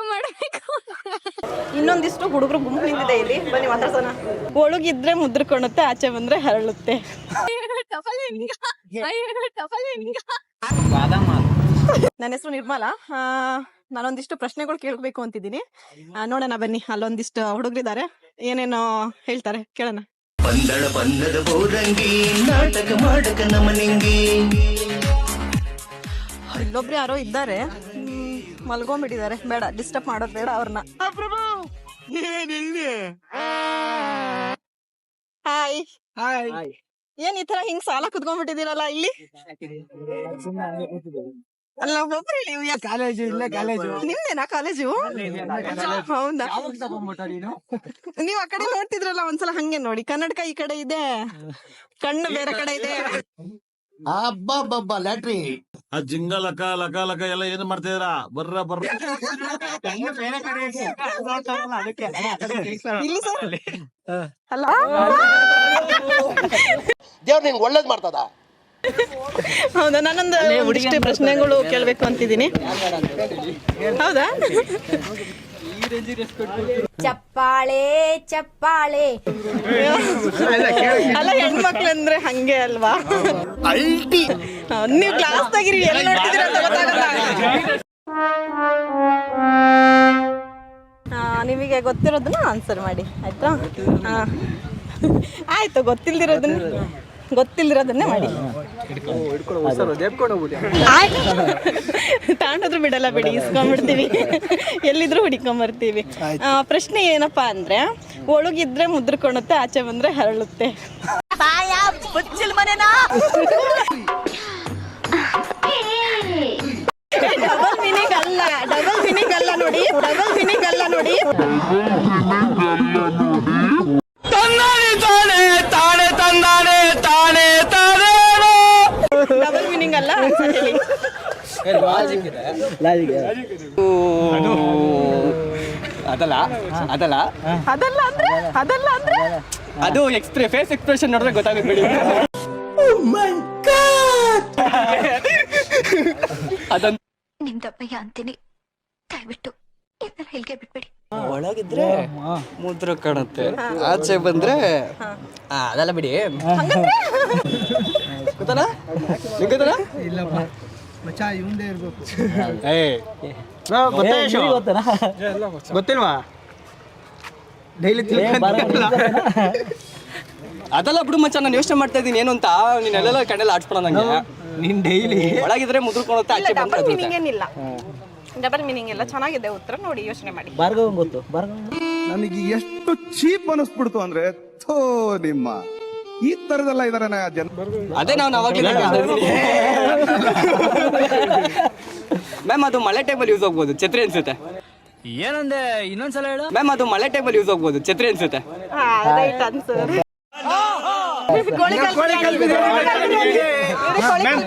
Love ಮಾಡಬೇಕು. ಇನ್ನೊಂದಿಷ್ಟು ಹುಡುಗರು ಗುಂಪು ನಿಂತಿದೆ ಇಲ್ಲಿ. ಬನ್ನಿ ಮಾತಾಡ್ಸೋಣ. ಒಳಗಿದ್ರೆ ಮುದ್ರಕೊಳುತ್ತೆ ಆಚೆ ಬಂದ್ರೆ ಹರಳುತ್ತೆ. ನನ್ನ ಹೆಸರು ನಿರ್ಮಲಾ. ನಾನೊಂದಿಷ್ಟು ಪ್ರಶ್ನೆಗಳು ಕೇಳ್ಬೇಕು ಅಂತಿದ್ದೀನಿ. ನೋಡೋಣ ಬನ್ನಿ ಅಲ್ಲೊಂದಿಷ್ಟು ಹುಡುಗರಿದ್ದಾರೆ. ಏನೇನೋ ಹೇಳ್ತಾರೆ ಕೇಳೋಣ. ಬಂದಳ ಬಂದದ ಬೋರಂಗಿ ನಾಟಕ ಮಾಡಕ ನಮನಿಂಗಿ. ಇಲ್ಲೊಬ್ರು ಯಾರೋ ಇದ್ದಾರೆ. ಮಲ್ಕೊಂಡ್ಬಿಟ್ಟಿದ್ದಾರೆ ಬೇಡ ಡಿಸ್ಟರ್ಬ್ ಮಾಡೋದು ಬೇಡ ಅವ್ರನ್ನ. ಹಾಯ್. ಏನ್ ಈ ತರ ಹಿಂಗ್ ಸಾಲ ಕುತ್ಕೊಂಡ್ಬಿಟ್ಟಿದ್ದೀರಲ್ಲ ಇಲ್ಲಿ? ಅಲ್ಲ ನೀವು ಕಾಲೇಜು ಇಲ್ಲ ಕಾಲೇಜು. ನಿಮ್ದೇನಾ ಕಾಲೇಜು? ಹೌದಾ? ನೀವ್ ಆ ಕಡೆ ನೋಡ್ತಿದ್ರಲ್ಲ ಒಂದ್ಸಲ ಹಂಗೆ ನೋಡಿ. ಕನ್ನಡಕ ಈ ಕಡೆ ಇದೆ ಕಣ್ಣು ಬೇರೆ ಕಡೆ ಇದೆ. ಅಬ್ಬಬ್ಬಬ್ಬ ಲ್ಯಾಟ್ರಿ. ಆ ಜಿಂಗ ಲಕ ಲಕ ಲಕ ಎಲ್ಲ ಏನ್ ಮಾಡ್ತಿದ್ರ? ಬರ್ರ ಬರ್ರ. ದೇವ್ರ ಸರ್. ಅಲ್ಲ. ದೇವ್ರು ನಿಂಗೆ ಒಳ್ಳೇದ್ ಮಾಡ್ತದ? ಹೌದಾ? ನಾನೊಂದು ಒಂದಿಷ್ಟು ಪ್ರಶ್ನೆಗಳು ಕೇಳ್ಬೇಕು ಅಂತಿದ್ದೀನಿ. ಹೌದಾ? ಚಪ್ಪಾಳೆ ಚಪ್ಪಾಳೆ. ಅಲ್ಲ ಹೆಣ್ಮಕ್ಳು ಅಂದ್ರೆ ಹಂಗೆ ಅಲ್ವಾ? ನೀವು ನೀವ್ ಕ್ಲಾಸ್ ತೆಗಿರಿ ಎಲ್ಲ ನೋಡ್ತಿದ್ದೀರ ಅಂತ ಗೊತ್ತಾಗಲ್ಲ. ಆ, ನಿಮಗೆ ಗೊತ್ತಿರೋದನ್ನ ಆನ್ಸರ್ ಮಾಡಿ ಆಯ್ತಾ? ಹಾ ಆಯ್ತು ಗೊತ್ತಿಲ್ದಿರೋದನ್ನ? ಗೊತ್ತಿಲ್ದಿರೋದನ್ನೇ ಮಾಡಿ. ತಾಂಡೋದ್ರು ಬಿಡಲ್ಲ ಬಿಡಿ ಇಸ್ಕೊಂಡ್ಬಿಡ್ತೀವಿ. ಎಲ್ಲಿದ್ರು ಹುಡಿಕೊಂಬರ್ತೀವಿ. ಆ, ಪ್ರಶ್ನೆ ಏನಪ್ಪಾ ಅಂದ್ರೆ ಒಳಗಿದ್ರೆ ಮುದ್ರಕೊಳುತ್ತೆ ಆಚೆ ಬಂದ್ರೆ ಹರಳುತ್ತೆ. ಡಬಲ್ ಮೀನಿಂಗ್ ಅಲ್ಲ ಡಬಲ್ ಮೀನಿಂಗ್ ಅಲ್ಲ ನೋಡಿ ಡಬಲ್ ಮೀನಿಂಗ್ ಅಲ್ಲ ನೋಡಿ ಡಬಲ್ ಮೀನಿಂಗ್ ಅಲ್ಲ answer ಹೇಳಿ ಅದಲ್ಲ ಅದಲ್ಲ. ಅದಲ್ಲ ಅಂದ್ರೆ? ಅದಲ್ಲ ಅಂದ್ರೆ? ಅದು ಎಕ್ಸ್ಪ್ರೆ ಫೇಸ್ ಎಕ್ಸ್ಪ್ರೆಷನ್ ನೋಡಿದ್ರೆ ಗೊತ್ತಾಗುತ್ತೆ ಬಿಡಿ. ಅದೊಂದು ನಿಮ್ದಪ್ಪಯ್ಯ ಅಂತೀನಿ. ದಯವಿಟ್ಟು ಇದನ್ನ ಹೇಳ್ಗೆ ಬಿಟ್ಬಿಡಿ. ಒಳಗಿದ್ರೆ ಮುದ್ರ ಕಾಣುತ್ತೆ. ಆಚೆ ಬಂದ್ರೆ ಆ, ಅದೆಲ್ಲ ಬಿಡಿ. ಗೊತ್ತಲ್ಲ? ನಿಂಗ್ ಗೊತ್ತಲ್ಲ? ಏ ಗೊತ್ತಿಲ್ವಾ? ಡೈಲಿ ಅದೆಲ್ಲ ಬಿಡು ಮಚ್ಚ ನಾನು ಯೋಚನೆ ಮಾಡ್ತಾ ಇದ್ದೀನಿ. ಏನು ಅಂತ? ನೀನೆಲ್ಲ ಕಣ್ಣೆಲ್ಲ ಆಡ್ಸ್ಕೊಳ ನಂಗೆ. ನೀನ್ ಡೈಲಿ. ಒಳಗಿದ್ರೆ ಮುದ್ರಕೊಳುತ್ತೆ ಆಚೆ ಡಬಲ್. ಮೀನಿಂಗ್ ಏನಿಲ್ಲ. ಡಬಲ್ ಮೀನಿಂಗ್ ಎಲ್ಲ ಚೆನ್ನಾಗಿದೆ ಉತ್ತರ ನೋಡಿ ಯೋಚನೆ ಮಾಡಿ. ನನಗೆ ಎಷ್ಟು ಚೀಪ್ ಅನಿಸ್ಬಿಡ್ತು ಅಂದ್ರೆ ಥೋ ನಿಮ್ಮ. ಈ ತರದೆಲ್ಲ ಇದಾರೆ ಜನ ಅದೇ ನಾವು ಅವಾಗಲೇ ಮ್ಯಾಮ್ ಅದು ಮಳೆ ಟೈಮಲ್ಲಿ ಯೂಸ್ ಆಗ್ಬೋದು ಛತ್ರಿ ಅನ್ಸುತ್ತೆ. ಏನಂದೆ? ಇನ್ನೊಂದ್ಸಲ ಹೇಳು. ಮ್ಯಾಮ್ ಅದು ಮಳೆ ಟೈಮಲ್ಲಿ ಯೂಸ್ ಆಗ್ಬೋದು ಛತ್ರಿ ಅನ್ಸುತ್ತೆ.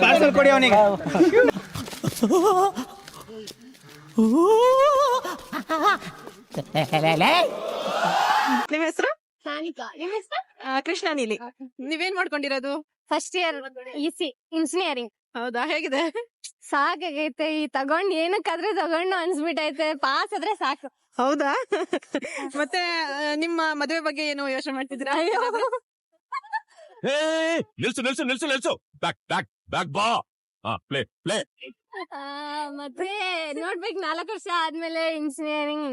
ಪಾರ್ಸಲ್ ಕೊಡಿ ಅವನಿಗೆ. ನಿಮ್ಮ ಹೆಸರು? ಆ, ಕೃಷ್ಣ ನೀಲಿ. ನೀವೇನ್ ಮಾಡ್ಕೊಂಡಿರೋದು? ಫಸ್ಟ್ ಇಯರ್ ಇಸಿ ಇಂಜಿನಿಯರಿಂಗ್ ಹೌದಾ? ಹೇಗಿದೆ? ಸಾಕಾಗೈತೆ ಈ ತಗೊಂಡ್ ಏನಕ್ಕಾದ್ರೆ ತಗೊಂಡು ಅನ್ಸ್ಬಿಟ್ಟೈತೆ ಪಾಸ್ ಆದ್ರೆ ಸಾಕು. ಹೌದಾ? ಮತ್ತೆ ನಿಮ್ಮ ಮದುವೆ ಬಗ್ಗೆ ಏನು ಯೋಚನೆ ಮಾಡ್ತಿದ್ರ ನಿಲ್ಸು ನಿಲ್ಸು ನಿಲ್ಸು ನಿಲ್ಸು. ಬ್ಯಾಕ್ ಬ್ಯಾಕ್ ಬ್ಯಾಕ್ ಬಾ. ಪ್ಲೇ ಪ್ಲೇ ಆ, ಮತ್ತೆ ನೋಡ್ಬೇಕು ನಾಲ್ಕು ವರ್ಷ ಆದ್ಮೇಲೆ ಇಂಜಿನಿಯರಿಂಗ್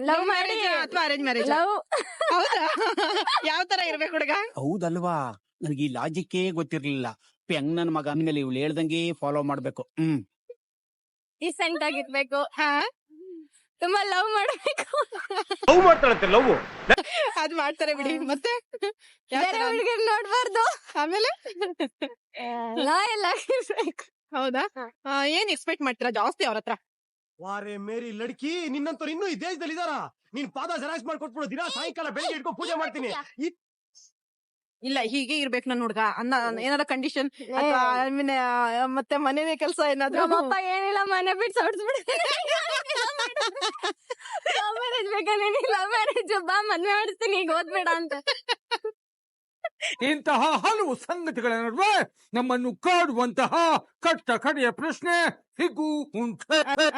ಲವ್ ಮ್ಯಾರೇಜ್ ಅಥವಾ ಅರೇಂಜ್ ಮ್ಯಾರೇಜ್ ಲವ್ ಹೌದಾ? ಯಾವ ತರ ಇರ್ಬೇಕು ಹುಡುಗ? ಹೌದಲ್ವಾ? ನನಗೆ ಈ ಲಾಜಿಕ್ಕೇ ಗೊತ್ತಿರ್ಲಿಲ್ಲ. ಹೆಂಗ್ ನನ್ನ ಮಗ ಆಮೇಲೆ ಇವ್ಳು ಹೇಳ್ದಂಗೆ ಫಾಲೋ ಮಾಡ್ಬೇಕು. ಹ್ಮ್. ಡಿಸೆಂಟ್ ಆಗಿರ್ಬೇಕು. ತುಂಬಾ ಲವ್ ಮಾಡ್ಬೇಕು. ಅದ್ ಮಾಡ್ತಾರೆ ಬಿಡಿ. ಮತ್ತೆ? ಬೇರೆ? ಹುಡುಗರ್ ನೋಡ್ಬಾರ್ದು. ಆಮೇಲೆ? ಲಾಯಲ್ ಆಗಿರ್ಬೇಕು ಹೌದಾ? ಆ, ಏನ್ ಎಕ್ಸ್ಪೆಕ್ಟ್ ಮಾಡ್ತೀರಾ ಜಾಸ್ತಿ ಅವ್ರ ಹತ್ರ? ವಾರೆ ಮೇರಿ ಲಡ್ಕಿ ನಿನ್ನಂತವ್ರು ಇನ್ನೂ ಈ ದೇಶದಲ್ಲಿ ಇದಾರ ನೀನ್ ಪಾದ ಜೆರಾಕ್ಸ್ ಮಾಡ್ಕೊಟ್ಬಿಡು ದಿನ ಸಾಯಂಕಾಲ ಬೆಳಿಗ್ಗೆ ಇಟ್ಕೊಂಡು ಪೂಜೆ ಮಾಡ್ತೀನಿ. ಈ ಇಲ್ಲ ಹೀಗೆ ಇರ್ಬೇಕು ನನ್ ಹುಡ್ಗ. ಅನ್ನ ಏನಾರ ಕಂಡೀಷನ್ ಮತ್ತೆ ಮನೇನೆ ಕೆಲಸ ಏನಾದ್ರು? ನಮ್ಮಪ್ಪ ಏನಿಲ್ಲ ಮನೆ ಬಿಟ್ಟು ಹೊಡ್ಸ್ಬಿಡ್ತೀನಿ ಲವ್ ಮ್ಯಾರೇಜ್ ಬೇಕಾದ್ರೆ ಲವ್ ಮ್ಯಾರೇಜ್ ಬಾ ಮದ್ವೆ ಮಾಡಿಸ್ತೀನಿ ಈಗ ಓದ್ಬೇಡ ಅಂತ. ಇಂತಹ ಹಲವು ಸಂಗತಿಗಳ ನಡುವೆ ನಮ್ಮನ್ನು ಕಾಡುವಂತಹ ಕಟ್ಟ ಕಡೆಯ ಪ್ರಶ್ನೆ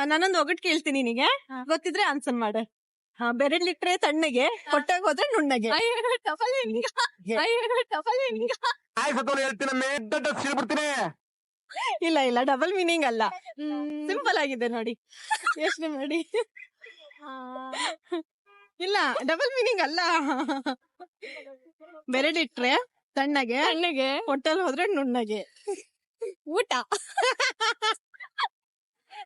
ನಾನೊಂದು ಒಗಟ್ ಕೇಳ್ತೀನಿ ನಿನಗೆ. ಗೊತ್ತಿದ್ರೆ ಆನ್ಸರ್ ಮಾಡ. ಹಾ ಬೆರಳಿಟ್ರೆ ತಣ್ಣಗೆ ಹೊಟ್ಟೆಗೆ ಹೋದ್ರೆ ನುಣ್ಣಗೆ. ಟಫಲ್ ಟಫಲ್ ಇಲ್ಲ ಇಲ್ಲ ಡಬಲ್ ಮೀನಿಂಗ್ ಅಲ್ಲ. ಸಿಂಪಲ್ ಆಗಿದೆ ನೋಡಿ. ಯೋಚನೆ ಮಾಡಿ. ಇಲ್ಲ ಡಬಲ್ ಮೀನಿಂಗ್ ಅಲ್ಲ. ಬೆರಳಿಟ್ರೆ ತಣ್ಣಗೆ ಹಣ್ಣಗೆ ಹೊಟ್ಟೆಲ್ ಹೋದ್ರೆ ನುಣ್ಣಗೆ. ಊಟ.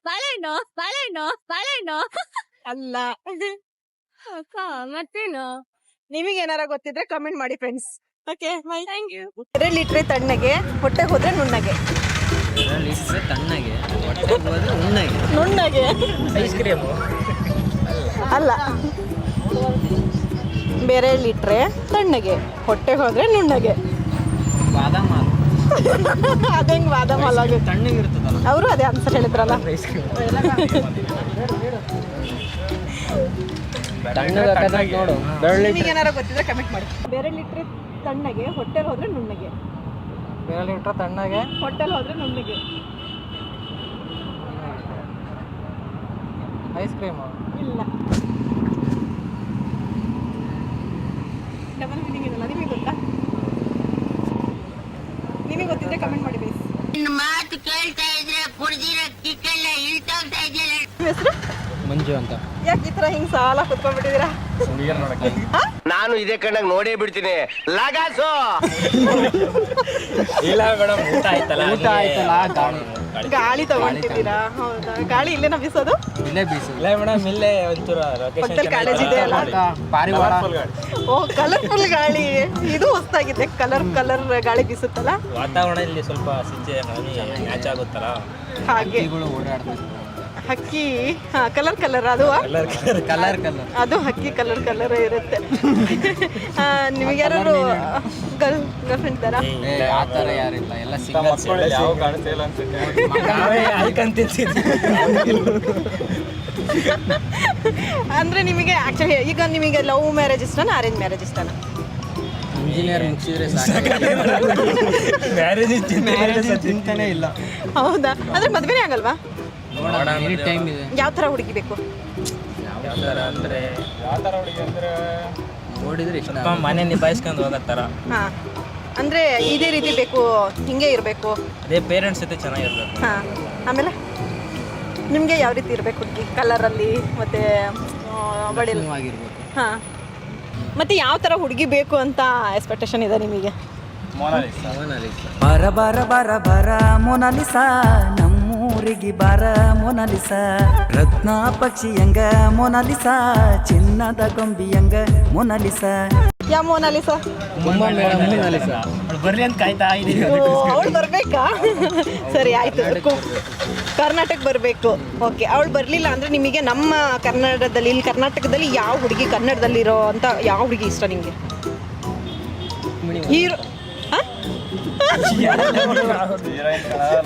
ಬಾಳೆಹಣ್ಣು ಬಾಳೆಹಣ್ಣು ಬಾಳೆಹಣ್ಣು. ಅಲ್ಲ. ಮತ್ತೇನು? ನಿಮಗೆ ಏನಾರ ಗೊತ್ತಿದ್ರೆ ಕಮೆಂಟ್ ಮಾಡಿ friends okay bye thank you ಬೆರಳಿಟ್ರೆ ತಣ್ಣಗೆ ಹೊಟ್ಟೆಗೆ ಹೋದ್ರೆ ನುಣ್ಣಗೆ. ತಣ್ಣಗೆ ಉಣ್ಣಗೆ ನುಣ್ಣಗೆ. ಐಸ್ ಕ್ರೀಮ್ ಅಲ್ಲ. ಬೆರಳಿಟ್ರೆ ತಣ್ಣಗೆ ಹೊಟ್ಟೆ ಹೋದ್ರೆ ನುಣ್ಣಗೆ. ಬಾದಾಮ ಅದಂಗ್ ಬಾದಾಮ ಹಾಲಾಗುತ್ತೆ ತಣ್ಣಗೆ ಇರ್ತದಲ್ಲ. ಅವರು ಅದೇ ಆನ್ಸರ್ ಹೇಳಿದ್ರಲ್ಲ. ಐಸ್ ಕ್ರೀಮ್ ತಣ್ಣಗೆ ನೋಡು. ಏನಾರ ಗೊತ್ತಿದ್ರೆ ಕಮೆಂಟ್ ಮಾಡಿ. ಬೆರಳಿಟ್ರೆ ತಣ್ಣಗೆ ಹೊಟ್ಟೆಲ್ ಹೋದ್ರೆ ನುಣ್ಣಗೆ. ಬೆರಳಿ ಇಟ್ರೆ ತಣ್ಣಗೆ. ಹೊಟ್ಟೆಲ್ ಹೋದ್ರೆ ನುಣ್ಣಗೆ. ಐಸ್ ಕ್ರೀಮು ಇಲ್ಲ. ಡಬಲ್ ಮೀನಿಂಗ್ ಇದಲ್ಲ ನಿಮಗೆ ಗೊತ್ತಾ? ನಿಮಗೆ ಗೊತ್ತಿದ್ರೆ ಕಮೆಂಟ್ ಮಾಡಿ ಬೇಸ್ ಮಾತು ಕೇಳ್ತಾ ಇದ್ರೆ ಕುಡ್ದಿರೋ ಕಿಕ್ಕೆಲ್ಲ ಇಳ್ತಾ ಇದೆಯಲ್ಲ. ಹೆಸರು? ಮಂಜು ಅಂತ. ಯಾಕೆ ಈ ಥರ ಹಿಂಗೆ ಸಾಲ ಕುತ್ಕೊಂಡ್ಬಿಟ್ಟಿದ್ದೀರಾ? ನಾನು ಇದೇ ಕಣ್ಣಾಗ ನೋಡೇ ಬಿಡ್ತೀನಿ. ಲಗಾಸು! ಇಲ್ಲ ಮೇಡಮ್ ಊಟ ಆಯ್ತಲ್ಲ ಊಟ ಆಯ್ತಲ್ಲ ಗಾಳಿ. ಗಾಳಿ. ತಗೊಂಡಿದ್ದೀರಾ? ಹೌದಾ? ಗಾಳಿ ಇಲ್ಲೇನ ಬೀಸೋದು ಇಲ್ಲೇ ಬೀಸು ಇಲ್ಲ ಮೇಡಮ್ ಇಲ್ಲೇ ಒಂಚೂರು ಪಕ್ಕದಲ್ಲಿ ಕಾಲೇಜ್ ಇದೆ ಅಲ್ಲ ಪಾರಿವಾಳ. ಓ ಕಲರ್ಫುಲ್ ಗಾಳಿ. ಇದು ಹೊಸ್ತಾಗಿದೆ ಕಲರ್ ಕಲರ್ ಗಾಳಿ ಬೀಸುತ್ತಲ್ಲ? ವಾತಾವರಣ ಇಲ್ಲಿ ಸ್ವಲ್ಪ ಸಿಂಚೆ ಮ್ಯಾಚ್ ಆಗುತ್ತಲ್ಲ? ಹಾಗೆ. ಓಡಾಡ್ತಾರೆ ಹಕ್ಕಿ ಹಾ ಕಲರ್ ಕಲರ್ ಅದು ಕಲರ್ ಕಲರ್ ಕಲರ್ ಕಲರ್ ಅದು ಹಕ್ಕಿ ಕಲರ್ ಕಲರ್ ಇರುತ್ತೆ. ನಿಮ್ಗೆ ಯಾರು ಗರ್ಲ್ ಗರ್ಲ್ ಫ್ರೆಂಡ್ ತರ ಆ ಥರ ಯಾರಿಲ್ಲ. ಎಲ್ಲ ಸಿಂಗಲ್ ಯಾವ ಅಲ್ಕಂತಿದ್ವಿ ಅಂದ್ರೆ ನಿಮಗೆ ಆಕ್ಚುಲಿ ಈಗ ನಿಮಗೆ ಲವ್ ಮ್ಯಾರೇಜ್ ಇಷ್ಟನಾ ಅರೇಂಜ್ ಮ್ಯಾರೇಜ್ ಇಷ್ಟನಾ? ಇಂಜಿನಿಯರ್ ಮುಗಿಸಿದ್ರೆ ಮ್ಯಾರೇಜ್ ಮ್ಯಾರೇಜ್ ಚಿಂತನೆ ಇಲ್ಲ. ಹೌದಾ? ಅಂದ್ರೆ ಮದ್ವೆನೇ ಆಗಲ್ವಾ? ಯಾವ ತರ ಹುಡುಗಿ ಬೇಕು ಯಾವ ಥರ ಅಂದರೆ ಯಾವ ಥರ ಹುಡುಗಿ ಅಂದರೆ? ನೋಡಿದ್ರೆ ಇಷ್ಟ ಮನೆ ನಿಭಾಯಿಸ್ಕೊಂಡು ಹೋಗತ್ತಾರ. ಹಾಂ. ಹಾ ಅಂದ್ರೆ ಇದೇ ರೀತಿ ಬೇಕು ಹಿಂಗೆ ಇರಬೇಕು? ಅದೇ ಪೇರೆಂಟ್ಸ್ ಜೊತೆ ಚೆನ್ನಾಗಿರ್ಬೇಕು. ಹಾ. ಆಮೇಲೆ? ನಿಮಗೆ ಯಾವ ರೀತಿ ಇರಬೇಕು ಹುಡುಗಿ? ಕಲರಲ್ಲಿ ಮತ್ತೆ ಬಡಿ ಹಾ. ಮತ್ತೆ ಯಾವ ತರ ಹುಡುಗಿ ಬೇಕು ಅಂತ ಎಕ್ಸ್ಪೆಕ್ಟೇಷನ್ ಇದೆ ನಿಮಗೆ? ಬರ ಬರ ಬರ ಬರ ಮೊನಾಲಿಸ ನಮ್ಮೂರಿಗೆ ಬಾರ ಮೊನಾಲಿಸ. ರತ್ನ ಪಕ್ಷಿಯಂಗ ಮೊನಾಲಿಸ. ಚಿನ್ನದ ಗೊಂಬಿಯಂಗ ಮೊನಾಲಿಸ. ಯಾವ ಮೋನಾಲಿಸ? ಬರ್ಲಿ ಅಂತ ಕಾಯ್ತಾ ಅವಳು ಬರ್ಬೇಕಾ? ಸರಿ ಆಯ್ತು. ಕರ್ನಾಟಕ ಬರಬೇಕು. ಓಕೆ ಅವಳು ಬರಲಿಲ್ಲ ಅಂದ್ರೆ ನಿಮಗೆ ನಮ್ಮ ಕನ್ನಡದಲ್ಲಿ ಇಲ್ಲಿ ಕರ್ನಾಟಕದಲ್ಲಿ ಯಾವ ಹುಡುಗಿ ಕನ್ನಡದಲ್ಲಿ ಇರೋ ಅಂತ ಯಾವ ಹುಡುಗಿ ಇಷ್ಟ ನಿಮಗೆ ಹೀರೋ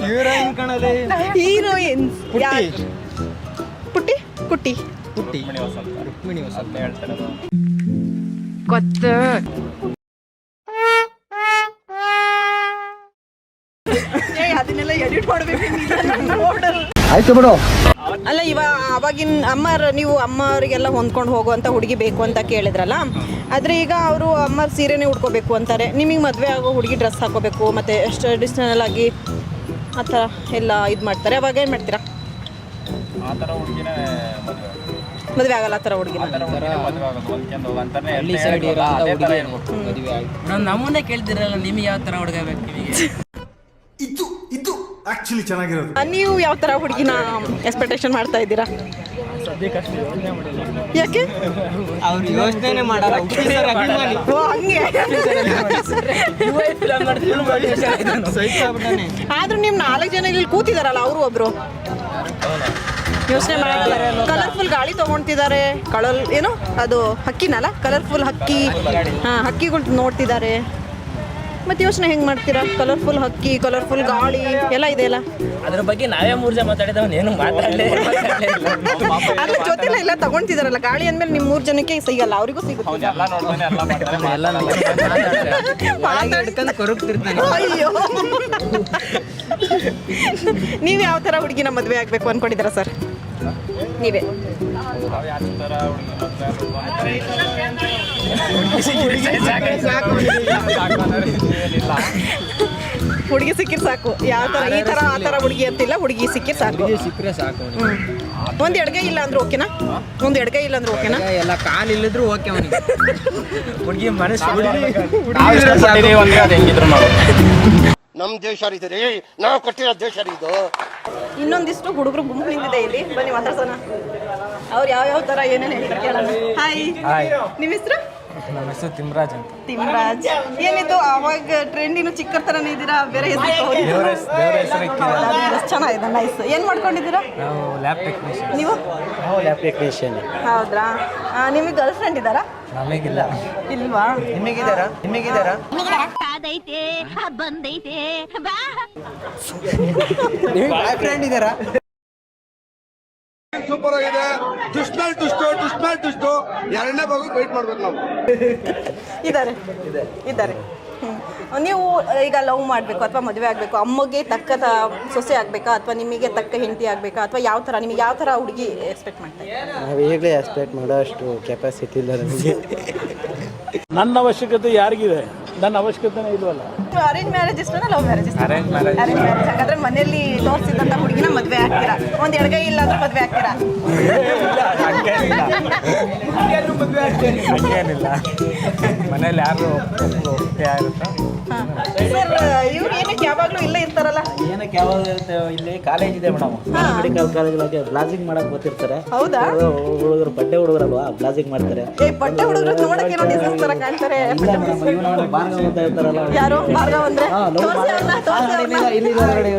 ಹೀರೋಯಿನ್ ಕಣಲೆ ಹೀರೋಯಿನ್ಸ್ ಪುಟ್ಟಿ ಕುಟ್ಟಿ ಪುಟ್ಟಿ ರುಕ್ಮಿಣಿ ವಸಂತ ಅದನ್ನೆಲ್ಲ ಎಡಿಟ್ ಆಯ್ತು ಬಿಡು ಅಲ್ಲ ಇವ ಅವಾಗಿನ ಅಮ್ಮರ್ ನೀವು ಅಮ್ಮವರಿಗೆಲ್ಲ ಹೊಂದ್ಕೊಂಡು ಹೋಗುವಂತ ಹುಡುಗಿ ಬೇಕು ಅಂತ ಕೇಳಿದ್ರಲ್ಲ? ಆದ್ರೆ ಈಗ ಅವರು ಅಮ್ಮರ್ ಸೀರೆನೇ ಉಟ್ಕೋಬೇಕು ಅಂತಾರೆ. ನಿಮಗೆ ಮದುವೆ ಆಗೋ ಹುಡುಗಿ ಡ್ರೆಸ್ ಹಾಕೋಬೇಕು ಮತ್ತೆ ಟ್ರೆಡಿಷ್ನಲ್ ಆಗಿ ಆ ಥರ ಎಲ್ಲ ಇದು ಮಾಡ್ತಾರೆ. ಅವಾಗ ಏನು ಮಾಡ್ತೀರಾ? ಮದುವೆ ಆಗಲ್ಲ ಆ ಥರ ಹುಡುಗಿನ? ಹಳ್ಳಿ ಸೈಡ್ ಇರೋ ಹುಡುಗಿ ನಮ್ಮನ್ನೇ ಕೇಳ್ತಿರಲ್ಲ ನಿಮಗೆ ಯಾವ ಥರ ಹುಡುಗ ಬೇಕು ನಿಮಗೆ? ಆಕ್ಚುಲಿ ಚೆನ್ನಾಗಿರೋದು. ನೀವು ಯಾವ ತರ ಹುಡುಗಿನ ಎಕ್ಸ್ಪೆಕ್ಟೇಷನ್ ಮಾಡ್ತಾ ಇದ್ದೀರಾ? ಯಾಕೆ? ಅವ್ರು ಯೋಚನೆ ಮಾಡಲ್ಲ ಓ ಹಂಗೆ. ಆದ್ರೂ ನಿಮ್ ನಾಲ್ಕು ಜನ ಇಲ್ಲಿ ಕೂತಿದಾರಲ್ಲ ಅವರು ಒಬ್ರು? ಯೋಚನೆ ಮಾಡ್ತಿದ್ದಾರೆ ಕಲರ್ಫುಲ್ ಗಾಳಿ ತಗೊಂತಿದ್ದಾರೆ ಕಳಲ್ ಏನು? ಅದು ಹಕ್ಕಿನಲ್ಲ? ಕಲರ್ಫುಲ್ ಹಕ್ಕಿ. ಹಾ ಹಕ್ಕಿಗಳು ನೋಡ್ತಿದ್ದಾರೆ. ಮತ್ತೆ ಯೋಚನೆ ಹೆಂಗ್ ಮಾಡ್ತೀರಾ? ಕಲರ್ಫುಲ್ ಹಕ್ಕಿ ಕಲರ್ಫುಲ್ ಗಾಳಿ ಎಲ್ಲ ಇದೆಯಲ್ಲ? ಅದ್ರ ಬಗ್ಗೆ ನಾವೇ ಮೂರ್ ಜನ ಮಾತಾಡಿದವನ್ ಏನು ಮಾತಾಡಲೇ ಅದ್ರ ಜೊತೆಲ್ಲ ಎಲ್ಲ ತಗೊಂತಿದಾರಲ್ಲ ಗಾಳಿ ಅಂದ್ಮೇಲೆ ನಿಮ್ ಮೂರ್ ಜನಕ್ಕೆ ಸಿಗಲ್ಲ ಅವ್ರಿಗೂ ಸಿಗುತ್ತೆ. ಕೊರಗ್ತಿರ್ತಾನೆ ಅಯ್ಯೋ. ನೀವ್ ಯಾವ ತರ ಹುಡುಗಿನ ಮದ್ವೆ ಆಗ್ಬೇಕು ಅನ್ಕೊಂಡಿದ್ದೀರಾ ಸರ್? ನೀವೇ. ಹುಡುಗಿ ಸಿಕ್ಕಿರ್ ಸಾಕು. ಯಾವ ತರ ಈ ತರ ಆ ತರ ಹುಡುಗಿ ಅಂತಿಲ್ಲ ಹುಡುಗಿ ಸಿಕ್ಕಿರ್ ಸಾಕು. ಸಿಕ್ಕರೆ ಸಾಕು. ಒಂದ್ ಎಡ್ಗೈ ಇಲ್ಲ ಅಂದ್ರೆ ಓಕೆನಾ? ಒಂದ್ ಎಡ್ಗೈ ಇಲ್ಲ ಅಂದ್ರೆ ಓಕೆನಾ? ಎಲ್ಲ ಕಾಲ್ ಇಲ್ಲಿದ್ರು ಓಕೆ ಅವನಿಗೆ. ಹುಡುಗಿ ಮನಸ್ಸು ನಮ್ ದೇಶ ರೀ ನಾವು ಕಟ್ಟಿರೋ ದೇಶ ರೀ ಇದು ಇನ್ನೊಂದಿಷ್ಟು ಹುಡುಗರು ಗುಂಪು ನಿಂತಿದೆ ಇಲ್ಲಿ. ಬನ್ನಿ ಮಾತಾಡ್ಸೋಣ. ಅವ್ರು ಯಾವ ಯಾವ ತರ ಏನೇನು ಹೇಳ್ತಾರೆ ಕೇಳೋಣ. ಹಾಯ್ ನಿಮ್ಮ ಹೆಸರು? ನಮ್ಮ ಹೆಸರು ತಿಮ್ರಾಜ್ ಅಂತ. ತಿಮ್ರಾಜ್. ಏನಿದು ಅವಾಗ ಟ್ರೆಂಡ್ ಇನ್ನು ಚಿಕ್ಕರ್ ತರನೇ ಇದ್ದೀರಾ? ಬೇರೆ ಹೆಸರು ದೇವ್ರ ಹೆಸರು ಚೆನ್ನಾಗಿದೆ ನೈಸ್ ಏನ್ ಮಾಡ್ಕೊಂಡಿದ್ದೀರಾ? ನಾವು ಲ್ಯಾಬ್ ಟೆಕ್ನಿಷಿಯನ್ ನೀವು? ನಾವು ಲ್ಯಾಬ್ ಟೆಕ್ನಿಷಿಯನ್ ಹೌದ್ರಾ? ಆ, ನಿಮಗೆ ಗರ್ಲ್ ಫ್ರೆಂಡ್ ಇದ್ದಾರಾ? ನಮಗಿಲ್ಲ. ಇಲ್ವಾ? ನಿಮಗಿದಾರ? ನಿಮಗಿದಾರ? ಅದೈತೆ ಬಂದೈತೆ ಬಾ. ಫ್ರೆಂಡ್ ಇದಾರಾ ಸೂಪರ್ ಆಗಿದೆ. ದುಷ್ಟ ಮೇಲೆ ದುಷ್ಟು ದುಷ್ಟ ಮೇಲೆ ದುಷ್ಟು. ಎರಡನೇ ಬಗ್ಗೆ ವೇಟ್ ಮಾಡ್ಬೇಕು ನಾವು. ಇದ್ದಾರೆ ಇದ್ದಾರೆ. ನೀವು ಈಗ ಲವ್ ಮಾಡಬೇಕು ಅಥವಾ ಮದುವೆ ಆಗಬೇಕು ಅಮ್ಮಗೆ ತಕ್ಕ ಸೊಸೆ ಆಗಬೇಕಾ ಅಥವಾ ನಿಮಗೆ ತಕ್ಕ ಹೆಂಡತಿ ಆಗಬೇಕಾ ಅಥವಾ ಯಾವ ಥರ ನಿಮಗೆ ಯಾವ ಥರ ಹುಡುಗಿ ಎಕ್ಸ್ಪೆಕ್ಟ್ ಮಾಡ್ತಾರೆ ನಾವು ಈಗಲೇ ಎಕ್ಸ್ಪೆಕ್ಟ್ ಮಾಡೋ ಅಷ್ಟು ಕೆಪಾಸಿಟಿ ಇಲ್ಲ ನಮಗೆ. ನನ್ನ ಅವಶ್ಯಕತೆ ಯಾರಿಗಿದೆ? ನನ್ನ ಅವಶ್ಯಕತೆನೇ ಇಲ್ವಲ್ಲ. ಅರೇಂಜ್ ಮ್ಯಾರೇಜ್ ಇಷ್ಟ ಲವ್ ಮ್ಯಾರೇಜ್. ಅರೇಂಜ್ ಮ್ಯಾರೇಜ್ ಹಾಗಾದ್ರೆ ಮನೆಯಲ್ಲಿ ತೋರಿಸಿದಂತ ಹುಡುಗಿನ ಮದ್ವೆ ಆಗ್ತೀರಾ? ಒಂದ್ ಎಡಗೈ ಇಲ್ಲ ಅಂದ್ರೆ ಮದ್ವೆ ಆಗ್ತೀರಾ? ಹಂಗೇನಿಲ್ಲ. ಮನೇಲಿ ಯಾರು ಸರ್ ಇವ್ರು ಏನಕ್ಕೆ ಯಾವಾಗಲೂ ಇಲ್ಲೇ ಇರ್ತಾರಲ್ಲ? ಏನಕ್ಕೆ ಯಾವಾಗ ಇರುತ್ತೆ? ಇಲ್ಲಿ ಕಾಲೇಜ್ ಇದೆ ಮೇಡಮ್ ಮೆಡಿಕಲ್ ಕಾಲೇಜ್ ಬ್ಲಾಸಿಂಗ್ ಮಾಡಕ್ ಗೊತ್ತಿರ್ತಾರೆ. ಹೌದಾ? ಹುಡುಗರು ಬಡ್ಡೆ ಹುಡುಗರಲ್ವಾ ಬ್ಲಾಸಿಂಗ್ ಮಾಡ್ತಾರೆ. ಏ ಬಟ್ಟೆ ಹುಡುಗರು ನೋಡಕ್ಕೆ ಏನೋ ಡಿಸೈನ್ ತರ ಕಾಣ್ತಾರೆ. ಯಾರು? ಭಾರ್ಗವ್ ಅಂದ್ರೆ. ಇಲ್ಲಿ ಹೊರಗಡೆ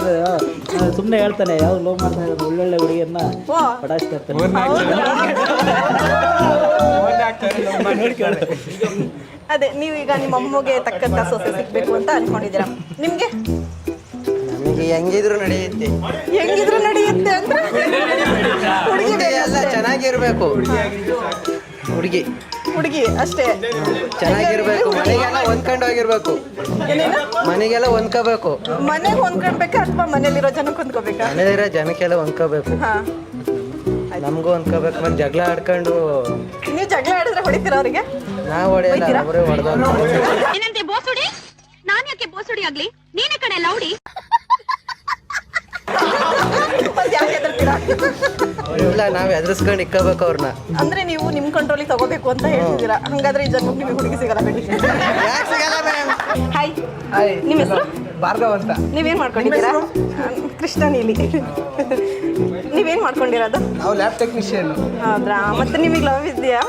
ಸುಮ್ಮನೆ ಹೇಳ್ತಾನೆ ಯಾವ ಲೋ ಮಾಡ್ತಾ ಇರೋದು ಒಳ್ಳೊಳ್ಳೆ ಹುಡುಗಿಯನ್ನ ನೋಡಿ ಪಟಾಯಿಸ್ತಾ ಇರ್ತಾನೆ. ಅದೇ ನೀವೀಗ ನಿಮ್ಮ ಅಮ್ಮಗೆ ತಕ್ಕಂತ ಸೊಸೆ ಸಿಗ್ಬೇಕು ಅಂತ ಅನ್ಕೊಂಡಿದ್ದೀರಾ? ನಿಮ್ಗೆ? ನಿಮಗೆ ಹೆಂಗಿದ್ರು ನಡೆಯುತ್ತೆ. ಹೆಂಗಿದ್ರು ನಡೆಯುತ್ತೆ ಅಂದ್ರೆ ಹುಡುಗಿ ಎಲ್ಲ ಚೆನ್ನಾಗಿರ್ಬೇಕು. ಹುಡುಗಿ. ಹುಡುಗಿ ಅಷ್ಟೇ. ಚೆನ್ನಾಗಿರ್ಬೇಕು. ಮನೆಗೆಲ್ಲ ಹೊಂದ್ಕೊಂಡು ಹೋಗಿರ್ಬೇಕು ಮನೆಗೆಲ್ಲ ಹೊಂದ್ಕೋಬೇಕು. ಮನೆಗೆ ಹೊಂದ್ಕೊಳ್ಬೇಕಾ ಅಥವಾ ಮನೇಲಿರೋ ಜನಕ್ಕೆ ಹೊಂದ್ಕೋಬೇಕಾ? ಮನೇಲಿರೋ ಜನಕ್ಕೆಲ್ಲ ಹೊಂದ್ಕೋಬೇಕು. ನಮಗೂ ಹೊಂದ್ಕೋಬೇಕು. ಮತ್ತೆ ಜಗಳ ಆಡ್ಕೊಂಡು. ನೀವು ಜಗಳ ಆಡಿದ್ರೆ ಹೊಡಿತೀರ ಅವರಿಗೆ? ನಾವು ಹೊಡೆಯಲ್ಲ? ಅವರೇ ಹೊಡೆದವ್ರು. ಏನಂತೆ ಬೋಸುಡಿ? ನಾನು ಯಾಕೆ ಬೋಸುಡಿ ಆಗ್ಲಿ? ನೀನೇ ಕಡೆ ಲೌಡಿ. ಇಲ್ಲ ನಾವು ಎದುರಿಸ್ಕೊಂಡು ಇಕ್ಕಬೇಕು ಅವ್ರನ್ನ. ಅಂದ್ರೆ ನೀವು ನಿಮ್ ಕಂಟ್ರೋಲಿಗೆ ತಗೋಬೇಕು ಅಂತ ಹೇಳ್ತಿದ್ದೀರಾ. ಹಂಗಾದ್ರೆ ಈ ಜನ್ಮಕ್ಕೆ ನಿಮಗೆ ಹುಡುಗಿ ಸಿಗಲ್ಲ ಬಿಡಿ. ಹಾಯ್ ನಿಮ್ಮ ಹೆಸರು? ಭಾರ್ಗವ್ ಅಂತ. ನೀವೇನ್ ಮಾಡ್ಕೊಂಡಿದ್ದೀರಾ? ಕೃಷ್ಣ ನೀಲಿ. ನೀವೇನ್ ಮಾಡ್ಕೊಂಡಿರೋದು? ನಾವು ಲ್ಯಾಬ್ ಟೆಕ್ನಿಷಿಯನ್ ಹೌದ್ರಾ? ಮತ್ತೆ ನಿಮಗೆ ಲವ್ ಇದೆಯಾ?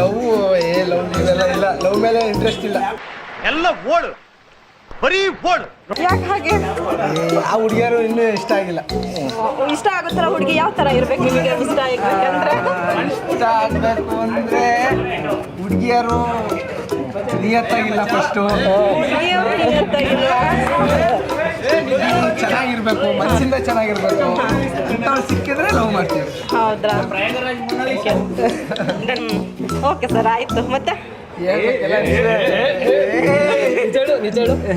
ಲವ್ ಏ ಲವ್ ಇವೆಲ್ಲ ಇಲ್ಲ. ಲವ್ ಮೇಲೆ ಇಂಟ್ರೆಸ್ಟ್ ಇಲ್ಲ. ಎಲ್ಲ ಓಡು. ಬರೀ ಓಡು ಯಾಕೆ ಹಾಗೆ ಆ ಹುಡುಗಿಯರು ಇನ್ನೂ ಇಷ್ಟ ಆಗಿಲ್ಲ ಇಷ್ಟ ಆಗೋ ಥರ ಹುಡುಗಿ ಯಾವ ಥರ ಇರ್ಬೇಕು ನಿಮಗೆ ಇಷ್ಟ ಆಗ್ಬೇಕಂದ್ರೆ ಇಷ್ಟ ಆಗಬೇಕು ಅಂದ್ರೆ ಹುಡುಗಿಯರು ನಿಯತ್ತಾಗಿಲ್ಲ ಫಸ್ಟು. ಚೆನ್ನಾಗಿರ್ಬೇಕು ಮನಸ್ಸಿಂದ ಚೆನ್ನಾಗಿರ್ಬೇಕು ಅಂಥವ್ರು ಸಿಕ್ಕಿದ್ರೆ ಲವ್ ಮಾಡ್ತೀವಿ ಹೌದ್ರಾ ಓಕೆ ಸರ್ ಆಯ್ತು ಮತ್ತೆ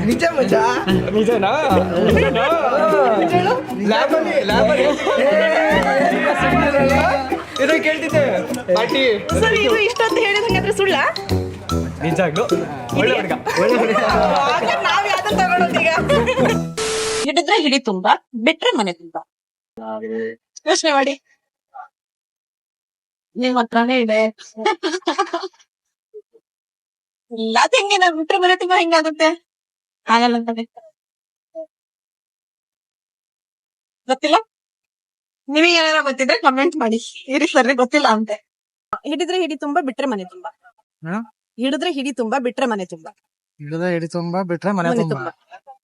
ನಿಜ ಮಜಾ ನಿಜನಾ? ಲ್ಯಾಬಲ್ಲಿ ಲ್ಯಾಬಲ್ಲಿ ಇದು ಕೇಳ್ತಿದ್ದೆ. ಪಾರ್ಟಿ ಸರ್ ಇದು ಇಷ್ಟೊತ್ತು ಹೇಳಿದಂಗಾದ್ರೆ ಸುಳ್ಳ? ನಿಜಾಗ್ಲು ಒಳ್ಳೆ ಹುಡುಗ ಒಳ್ಳೆ ಹುಡುಗ ನಾವ್ ಯಾವ್ದನ್ನ ತಗೊಳೋದು ಈಗ? ಹಿಡಿದ್ರೆ ಹಿಡಿ ತುಂಬಾ ಬಿಟ್ರೆ ಮನೆ ತುಂಬಾ. ಯೋಚನೆ ಮಾಡಿ. ನಿಮ್ ಹತ್ರನೇ ಇದೆ. ಇಲ್ಲ ಹೆಂಗೆ ನಾವ್ ಬಿಟ್ರೆ ಮನೆ ತಿಂಗಳ ಹೆಂಗಾಗುತ್ತೆ ಆಗಲ್ಲ ಅಂತಾನೆ ಗೊತ್ತಿಲ್ಲ? ನಿಮಗೆ ಏನಾರ ಗೊತ್ತಿದ್ರೆ ಕಮೆಂಟ್ ಮಾಡಿ. ಇರಿ ಸರಿ ಗೊತ್ತಿಲ್ಲ ಅಂತೆ. ಹಿಡಿದ್ರೆ ಹಿಡಿ ತುಂಬಾ ಬಿಟ್ರೆ ಮನೆ ತುಂಬಾ. ಹಾ? ಹಿಡಿದ್ರೆ ಹಿಡಿ ತುಂಬಾ ಬಿಟ್ರೆ ಮನೆ ತುಂಬಾ. ಹಿಡಿದ ಹಿಡಿ ತುಂಬಾ ಬಿಟ್ರೆ ಮನೆ ಮನೆ ತುಂಬಾ. ತುಂಬಾ.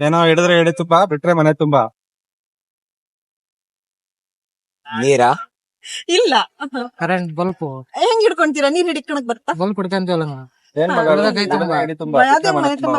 ಏನೋ ಹಿಡಿದ್ರೆ ಹಿಡಿ ತುಂಬಾ ಬಿಟ್ರೆ ಮನೆ ತುಂಬಾ. ನೀರಾ? ಇಲ್ಲ. Current bulb. ಹೆಂಗ್ ಹಿಡ್ಕೊಂತೀರಾ? ನೀರ್ ಹಿಡಿಕಣಕ್ ಬರ್ತಾ? ಬಲ್ಪ್ ಹಿಡ್ಕಂತೀವಲ್ಲ ಏನ್ ಮಾಡ್ಕೋದು ಕೈ ತುಂಬಾ. ಯಾದೆ ಮೈ ತುಂಬಾ